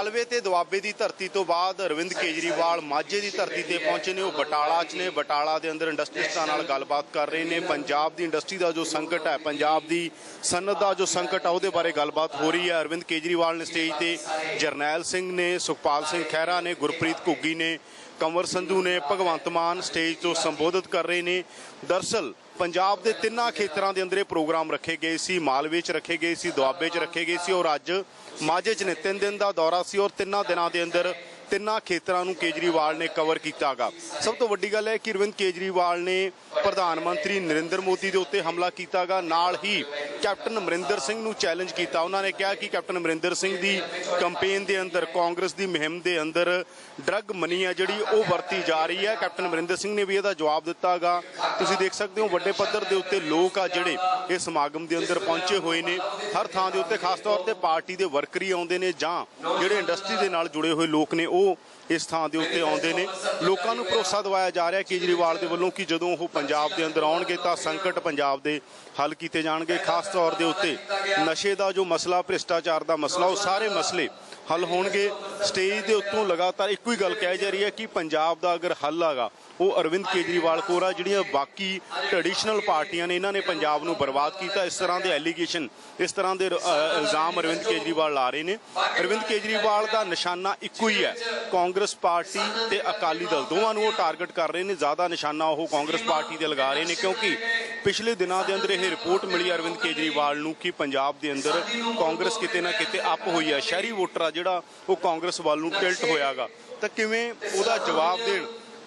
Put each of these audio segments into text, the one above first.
ਮਾਲਵੇ ਤੇ ਦੁਆਬੇ ਦੀ ਧਰਤੀ ਤੋਂ ਬਾਅਦ ਅਰਵਿੰਦ ਕੇਜਰੀਵਾਲ ਮਾਝੇ ਦੀ ਧਰਤੀ ਤੇ ਪਹੁੰਚੇ ਨੇ। ਉਹ ਬਟਾਲਾ 'ਚ ਨੇ। ਬਟਾਲਾ ਦੇ ਅੰਦਰ ਇੰਡਸਟਰੀਸਟਾਂ ਨਾਲ ਗੱਲਬਾਤ ਕਰ ਰਹੇ ਨੇ। ਪੰਜਾਬ ਦੀ ਇੰਡਸਟਰੀ ਦਾ ਜੋ ਸੰਕਟ ਹੈ, ਪੰਜਾਬ ਦੀ ਸਨਅਤ ਦਾ ਜੋ ਸੰਕਟ ਹੈ ਉਹਦੇ ਬਾਰੇ ਗੱਲਬਾਤ ਹੋ ਰਹੀ ਹੈ। ਅਰਵਿੰਦ ਕੇਜਰੀਵਾਲ ਨੇ ਸਟੇਜ ਤੇ ਜਰਨੈਲ ਸਿੰਘ ਨੇ, ਸੁਖਪਾਲ ਸਿੰਘ ਖਹਿਰਾ ਨੇ, ਗੁਰਪ੍ਰੀਤ ਘੁੱਗੀ ਨੇ, ਕੰਵਰ ਸੰਧੂ ਨੇ, ਭਗਵੰਤ ਮਾਨ ਸਟੇਜ ਤੋਂ ਸੰਬੋਧਿਤ ਕਰ ਰਹੇ ਨੇ। ਦਰਸਲ ਪੰਜਾਬ ਦੇ ਤਿੰਨਾਂ ਖੇਤਰਾਂ ਦੇ ਅੰਦਰ ਇਹ ਪ੍ਰੋਗਰਾਮ ਰੱਖੇ ਗਏ ਸੀ, ਮਾਲਵੇ 'ਚ ਰੱਖੇ ਗਏ ਸੀ, ਦੁਆਬੇ 'ਚ ਰੱਖੇ ਗਏ ਸੀ ਔਰ ਅੱਜ ਮਾਝੇ 'ਚ ਨੇ। ਤਿੰਨ ਦਿਨ ਦਾ ਦੌਰਾ ਸੀ ਔਰ ਤਿੰਨਾਂ ਦਿਨਾਂ ਦੇ ਅੰਦਰ ਤਿੰਨਾਂ ਖੇਤਰਾਂ ਨੂੰ ਕੇਜਰੀਵਾਲ ਨੇ ਕਵਰ ਕੀਤਾਗਾ। ਸਭ ਤੋਂ ਵੱਡੀ ਗੱਲ ਹੈ ਕਿ ਅਰਵਿੰਦ ਕੇਜਰੀਵਾਲ ਨੇ ਪ੍ਰਧਾਨ ਮੰਤਰੀ ਨਰਿੰਦਰ ਮੋਦੀ ਦੇ ਉੱਤੇ ਹਮਲਾ ਕੀਤਾਗਾ। ਨਾਲ ਹੀ ਕੈਪਟਨ ਅਮਰਿੰਦਰ ਸਿੰਘ ਨੂੰ ਚੈਲੰਜ ਕੀਤਾ। ਉਹਨਾਂ ਨੇ ਕਿਹਾ ਕਿ ਕੈਪਟਨ ਅਮਰਿੰਦਰ ਸਿੰਘ ਦੀ ਕੈਂਪੇਨ ਦੇ ਅੰਦਰ, ਕਾਂਗਰਸ ਦੀ ਮੁਹਿੰਮ ਦੇ ਅੰਦਰ ਡਰੱਗ ਮਨੀ ਹੈ ਜਿਹੜੀ, ਉਹ ਵਰਤੀ ਜਾ ਰਹੀ ਹੈ। ਕੈਪਟਨ ਅਮਰਿੰਦਰ ਸਿੰਘ ਨੇ ਵੀ ਇਹਦਾ ਜਵਾਬ ਦਿੱਤਾਗਾ। ਤੁਸੀਂ ਦੇਖ ਸਕਦੇ ਹੋ ਵੱਡੇ ਪੱਧਰ ਦੇ ਉੱਤੇ ਲੋਕ ਆ ਜਿਹੜੇ ਇਹ ਸਮਾਗਮ ਦੇ ਅੰਦਰ ਪਹੁੰਚੇ ਹੋਏ ਨੇ। ਹਰ ਥਾਂ ਦੇ ਉੱਤੇ ਖਾਸ ਤੌਰ ਤੇ ਪਾਰਟੀ ਦੇ ਵਰਕਰ ਹੀ ਆਉਂਦੇ ਨੇ ਜਾਂ ਜਿਹੜੇ ਇੰਡਸਟਰੀ ਦੇ ਨਾਲ ਜੁੜੇ ਹੋਏ ਲੋਕ ਨੇ, ਉਹ ਉਹ ਇਸ ਥਾਂ ਦੇ ਉੱਤੇ ਆਉਂਦੇ ਨੇ। ਲੋਕਾਂ ਨੂੰ ਭਰੋਸਾ ਦਿਵਾਇਆ ਜਾ ਰਿਹਾ ਕੇਜਰੀਵਾਲ ਦੇ ਵੱਲੋਂ ਕਿ ਜਦੋਂ ਉਹ ਪੰਜਾਬ ਦੇ ਅੰਦਰ ਆਉਣਗੇ ਤਾਂ ਸੰਕਟ ਪੰਜਾਬ ਦੇ ਹੱਲ ਕੀਤੇ ਜਾਣਗੇ। ਖਾਸ ਤੌਰ ਦੇ ਉੱਤੇ ਨਸ਼ੇ ਦਾ ਜੋ ਮਸਲਾ, ਭ੍ਰਿਸ਼ਟਾਚਾਰ ਦਾ ਮਸਲਾ, ਉਹ ਸਾਰੇ ਮਸਲੇ ਹੱਲ ਹੋਣਗੇ। ਸਟੇਜ ਦੇ ਉੱਤੋਂ ਲਗਾਤਾਰ ਇੱਕੋ ਹੀ ਗੱਲ ਕਹਿ ਜਾ ਰਹੀ ਹੈ ਕਿ ਪੰਜਾਬ ਦਾ ਅਗਰ ਹੱਲ ਆਗਾ ਉਹ ਅਰਵਿੰਦ ਕੇਜਰੀਵਾਲ ਕੋਰ ਆ, ਜਿਹੜੀਆਂ ਬਾਕੀ ਟ੍ਰੈਡੀਸ਼ਨਲ ਪਾਰਟੀਆਂ ਨੇ, ਇਹਨਾਂ ਨੇ ਪੰਜਾਬ ਨੂੰ ਬਰਬਾਦ ਕੀਤਾ। ਇਸ ਤਰ੍ਹਾਂ ਦੇ ਐਲੀਗੇਸ਼ਨ ਇਸ ਤਰ੍ਹਾਂ ਦੇ ਇਲਜ਼ਾਮ ਅਰਵਿੰਦ ਕੇਜਰੀਵਾਲ ਲਾ ਰਹੇ ਨੇ। ਅਰਵਿੰਦ ਕੇਜਰੀਵਾਲ ਦਾ ਨਿਸ਼ਾਨਾ ਇੱਕੋ ਹੀ ਹੈ। ਕਾਂਗਰਸ ਪਾਰਟੀ ਤੇ ਅਕਾਲੀ ਦਲ, ਦੋਵਾਂ ਨੂੰ ਉਹ ਟਾਰਗੇਟ ਕਰ ਰਹੇ ਨੇ। ਜ਼ਿਆਦਾ ਨਿਸ਼ਾਨਾ ਉਹ ਕਾਂਗਰਸ ਪਾਰਟੀ ਤੇ ਲਗਾ ਰਹੇ ਨੇ, ਕਿਉਂਕਿ ਪਿਛਲੇ ਦਿਨਾਂ ਦੇ ਅੰਦਰ ਇਹ ਰਿਪੋਰਟ ਮਿਲੀ ਅਰਵਿੰਦ ਕੇਜਰੀਵਾਲ ਨੂੰ ਕਿ ਪੰਜਾਬ ਦੇ ਅੰਦਰ ਕਾਂਗਰਸ ਕਿਤੇ ਨਾ ਕਿਤੇ ਅੱਪ ਹੋਈ ਹੈ। ਸ਼ਹਿਰੀ ਵੋਟਰ ਆ ਜਿਹੜਾ, ਉਹ ਕਾਂਗਰਸ ਵੱਲ ਨੂੰ ਟਿਲਟ ਹੋਇਆਗਾ। ਤਾਂ ਕਿਵੇਂ ਉਹਦਾ ਜਵਾਬ ਦੇਣ?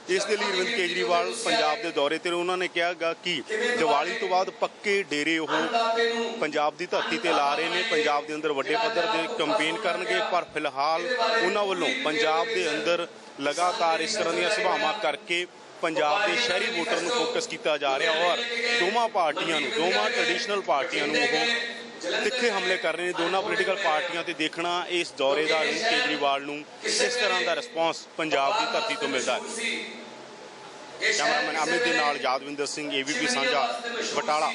ਇਸ ਦੇ ਲਈ ਅਰਵਿੰਦ ਕੇਜਰੀਵਾਲ ਪੰਜਾਬ ਦੇ ਦੌਰੇ ਤੇ ਉਹਨਾਂ ਨੇ ਕਿਹਾਗਾ ਕਿ ਦੀਵਾਲੀ ਤੋਂ ਬਾਅਦ ਪੱਕੇ ਡੇਰੇ ਉਹ ਪੰਜਾਬ ਦੀ ਧਰਤੀ ਤੇ ਲਾ ਰਹੇ ਨੇ। ਪੰਜਾਬ ਦੇ ਅੰਦਰ ਵੱਡੇ ਪੱਧਰ 'ਤੇ ਕੈਂਪੇਨ ਕਰਨਗੇ, ਪਰ ਫਿਲਹਾਲ ਉਹਨਾਂ ਵੱਲੋਂ ਪੰਜਾਬ ਦੇ ਅੰਦਰ ਲਗਾਤਾਰ ਇਸ ਤਰ੍ਹਾਂ ਦੀਆਂ ਸਭਾਵਾਂ ਕਰਕੇ ਪੰਜਾਬ ਦੇ ਸ਼ਹਿਰੀ ਵੋਟਰ ਨੂੰ ਫੋਕਸ ਕੀਤਾ ਜਾ ਰਿਹਾ ਔਰ ਦੋਵਾਂ ਪਾਰਟੀਆਂ ਨੂੰ, ਦੋਵਾਂ ਟ੍ਰੈਡੀਸ਼ਨਲ ਪਾਰਟੀਆਂ ਨੂੰ ਉਹ ਤਿੱਖੇ ਹਮਲੇ ਕਰ ਰਹੇ ਨੇ ਦੋਨਾਂ ਪੋਲੀਟੀਕਲ ਪਾਰਟੀਆਂ ਤੇ ਦੇਖਣਾ ਇਸ ਦੌਰੇ ਦਾ ਅਰਵਿੰਦ ਕੇਜਰੀਵਾਲ ਨੂੰ ਕਿਸ ਤਰ੍ਹਾਂ ਦਾ ਰਿਸਪਾਂਸ ਪੰਜਾਬ ਦੀ ਧਰਤੀ ਤੋਂ ਮਿਲਦਾ ਹੈ? ਕੈਮਰਾਮੈਨ ਅਮਿਤ ਦੇ ਨਾਲ ਯਾਦਵਿੰਦਰ ਸਿੰਘ ਏਬੀਪੀ ਸਾਂਝਾ ਬਟਾਲਾ।